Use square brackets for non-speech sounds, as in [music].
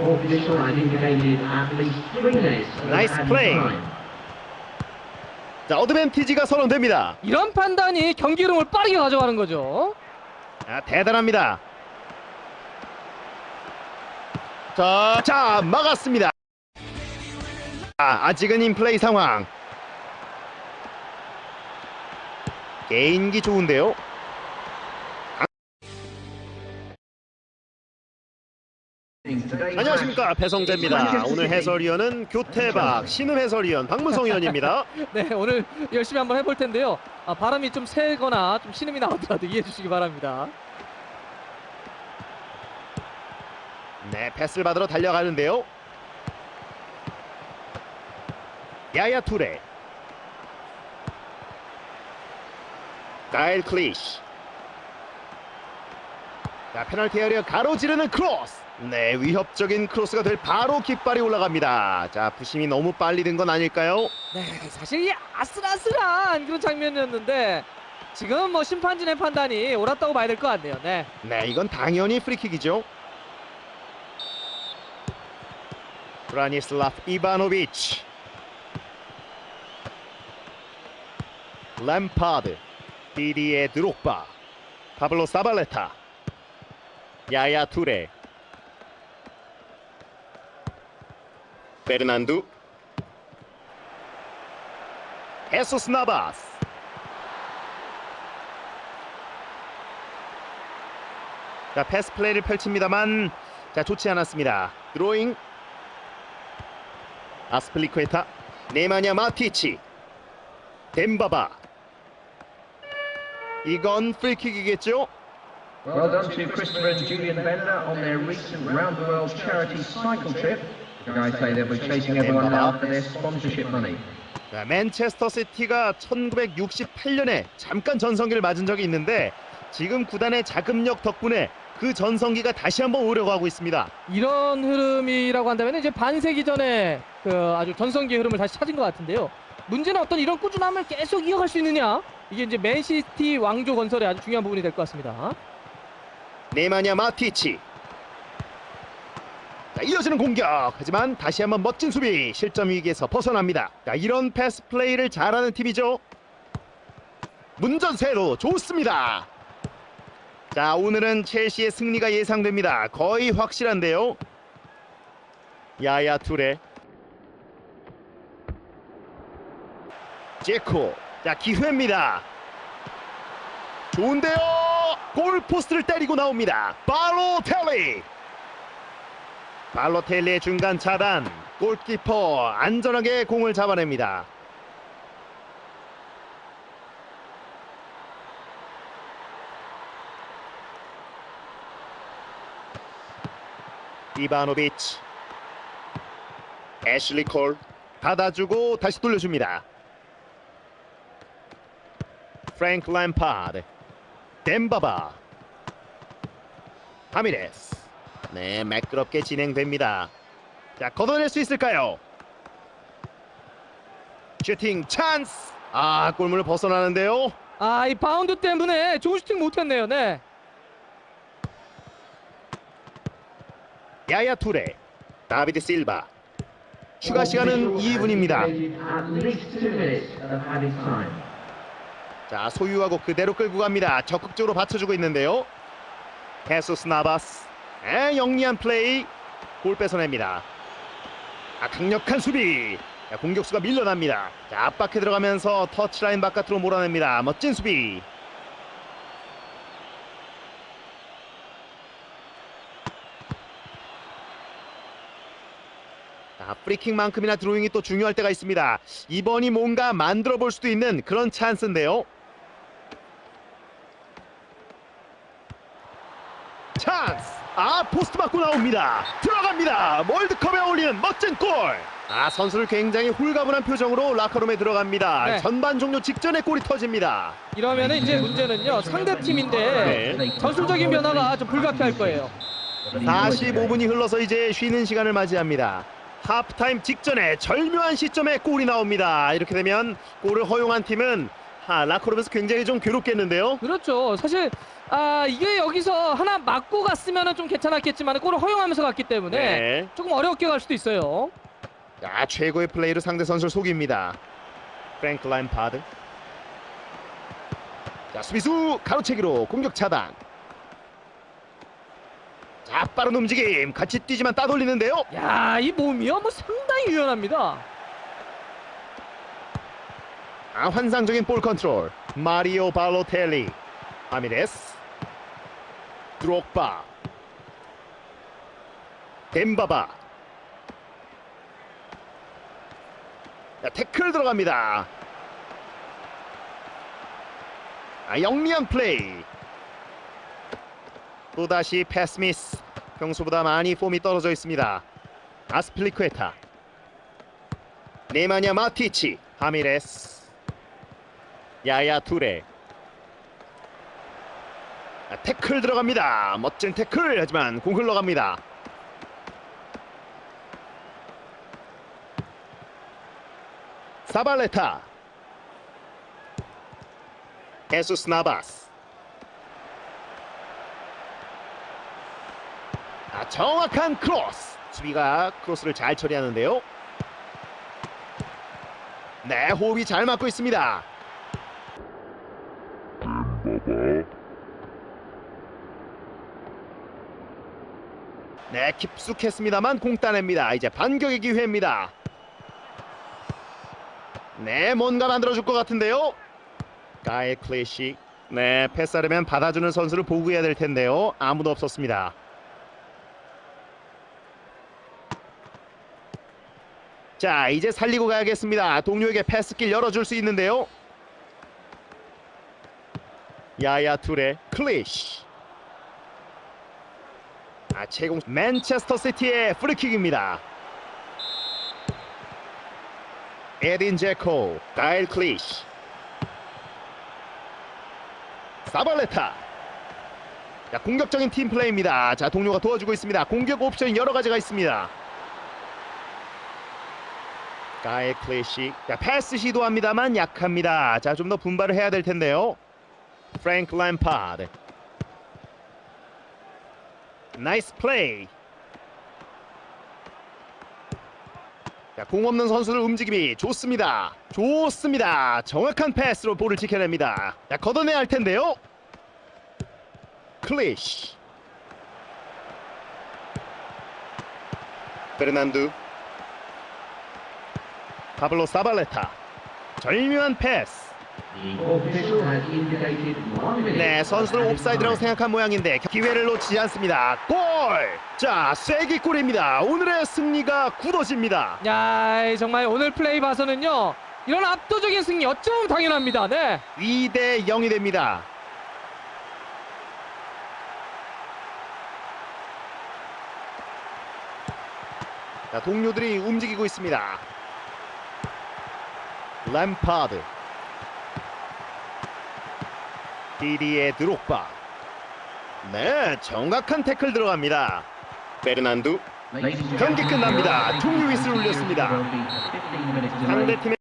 Official at least three of Nice play. 자, 어드밴티지가 선언됩니다. 이런 판단이 경기 흐름을 빠르게 가져가는 거죠. 아, 대단합니다. 자, 자, 막았습니다. 아, 아직은 인플레이 상황. 개인기 좋은데요. 안녕하십니까 배성재입니다. 오늘 해설위원은 교태박 신음 해설위원 박문성 위원입니다. [laughs] 네, 오늘 열심히 한번 해볼 텐데요. 아, 바람이 좀 세거나 좀 신음이 나오더라도 이해해 주시기 바랍니다. 네, 패스를 받으러 달려가는데요. 야야 투레. 가일 클리시. 자, 페널티 에리어 가로지르는 크로스. 네, 위협적인 크로스가 될 바로 깃발이 올라갑니다. 자, 부심이 너무 빨리 든 건 아닐까요? 네, 사실 이 아슬아슬한 그런 장면이었는데 지금 뭐 심판진의 판단이 옳았다고 봐야 될 것 같네요. 네. 네, 이건 당연히 프리킥이죠. 브라니슬라프 이바노비치. 램파드. 디디에 드록바. 파블로 사발레타. 야야 투레. 베르난두. 헤소스 나바스. 자 패스 플레이를 펼칩니다만 자 좋지 않았습니다 드로잉 아스플리쿠에타 네마냐 마티치 덴바바 이건 프리킥이겠죠 Well done to Christopher and Julian Bender on their recent round the world charity cycle trip. The guys say they'll be chasing everyone now for their sponsorship money. 자, 맨체스터 시티가 1968년에 잠깐 전성기를 맞은 적이 있는데 지금 구단의 자금력 덕분에 그 전성기가 다시 한번 오려고 하고 있습니다 이런 흐름이라고 한다면 이제 반세기 전에 그 아주 전성기의 흐름을 다시 찾은 것 같은데요. 문제는 어떤 이런 꾸준함을 계속 이어갈 수 있느냐? 이게 이제 맨시티 왕조 건설의 아주 중요한 부분이 될 것 같습니다. 네마냐 마티치. 자, 이어지는 공격. 하지만 다시 한번 멋진 수비. 실점 위기에서 벗어납니다. 자, 이런 패스 플레이를 잘하는 팀이죠. 문전세로 좋습니다. 자 오늘은 첼시의 승리가 예상됩니다. 거의 확실한데요. 야야 투레. 제코 자 기회입니다. 좋은데요? 골포스트를 때리고 나옵니다. 발로텔리. 발로텔리의 중간 차단. 골키퍼 안전하게 공을 잡아냅니다. 이바노비치. 애슐리 콜. 받아주고 다시 돌려줍니다 프랭크 램파드 덴바바. 파미레스. 네 매끄럽게 진행됩니다. 자 걷어낼 수 있을까요? 슈팅 찬스. 아 골문을 벗어나는데요. 아, 이 바운드 때문에 좋은 슈팅 못했네요. 네. 야야 투레 다비드 실바. 추가 시간은 2분입니다 자 소유하고 그대로 끌고 갑니다. 적극적으로 받쳐주고 있는데요. 헤소스 나바스. 에, 영리한 플레이. 골 뺏어냅니다. 아, 강력한 수비. 자, 공격수가 밀려납니다. 자, 압박해 들어가면서 터치라인 바깥으로 몰아냅니다. 멋진 수비. 자, 프리킥만큼이나 드로잉이 또 중요할 때가 있습니다. 이번이 뭔가 만들어 볼 수도 있는 그런 찬스인데요 찬스 아 포스트 맞고 나옵니다 들어갑니다 월드컵에 어울리는 멋진 골 아 선수를 굉장히 홀가분한 표정으로 라커룸에 들어갑니다 네. 전반 종료 직전에 골이 터집니다 이러면은 이제 문제는요. 상대 팀인데 네. 전술적인 변화가 좀 불가피할 거예요. 45분이 흘러서 이제 쉬는 시간을 맞이합니다 하프타임 직전에 절묘한 시점에 골이 나옵니다. 이렇게 되면 골을 허용한 팀은 아, 라커룸에서 굉장히 좀 괴롭겠는데요. 그렇죠. 사실 아 이게 여기서 하나 맞고 갔으면 좀 괜찮았겠지만 골을 허용하면서 갔기 때문에 네. 조금 어렵게 갈 수도 있어요. 아, 최고의 플레이로 상대 선수를 속입니다. 프랭크 램파드. 자, 수비수 가로채기로 공격 차단. 자, 빠른 움직임. 같이 뛰지만 따돌리는데요. 야, 이 몸이요? 뭐 상당히 유연합니다. 아, 환상적인 볼 컨트롤. 마리오 발로텔리. 아미레스. 드록바. 덴바바. 자, 태클 들어갑니다. 아, 영리한 플레이. 또다시 패스 미스. 평소보다 많이 폼이 떨어져 있습니다. 아스플리쿠에타. 네마냐 마티치. 하미레스. 야야 투레. 아, 태클 들어갑니다. 멋진 태클 하지만 공 흘러갑니다. 사발레타. 헤수스 나바스. 아, 정확한 크로스. 수비가 크로스를 잘 처리하는데요. 네, 호흡이 잘 맞고 있습니다. 네, 깊숙했습니다만 공 따냅니다. 이제 반격의 기회입니다. 네, 뭔가 만들어줄 것 같은데요. 가의 클래시. 네, 패스하려면 받아주는 선수를 보고해야 될 텐데요. 아무도 없었습니다. 자, 이제 살리고 가야겠습니다. 동료에게 패스길 열어줄 수 있는데요. 야야 투레 클래시. 아, 최공 맨체스터 시티의 프리킥입니다. 에딘 제코, 가일 클리시, 사발레타. 자, 공격적인 팀 플레이입니다. 자, 동료가 도와주고 있습니다. 공격 옵션 여러 가지가 있습니다. 가일 클리시. 자, 패스 시도합니다만 약합니다. 자, 좀 더 분발을 해야 될 텐데요. 프랭크 램파드. 나이스 플레이. 자, 공 없는 선수들 움직임이 좋습니다. 좋습니다. 정확한 패스로 볼을 지켜냅니다. 자, 걷어내야 할 텐데요. 클리시. 베르난두. 파블로 사발레타. 절묘한 패스. 네, 선수들 옵사이드라고 생각한 모양인데 기회를 놓치지 않습니다. 골! 자, 쐐기골입니다. 오늘의 승리가 굳어집니다. 야, 정말 오늘 플레이 봐서는요. 이런 압도적인 승리 어쩜 당연합니다. 네. 2대 0이 됩니다. 자, 동료들이 움직이고 있습니다. 램파드. 디디의 드록바. 네, 정확한 태클 들어갑니다. 베르난두. 경기 끝납니다. 종료 휘슬을 울렸습니다. will be 15 minutes delayed. 상대팀의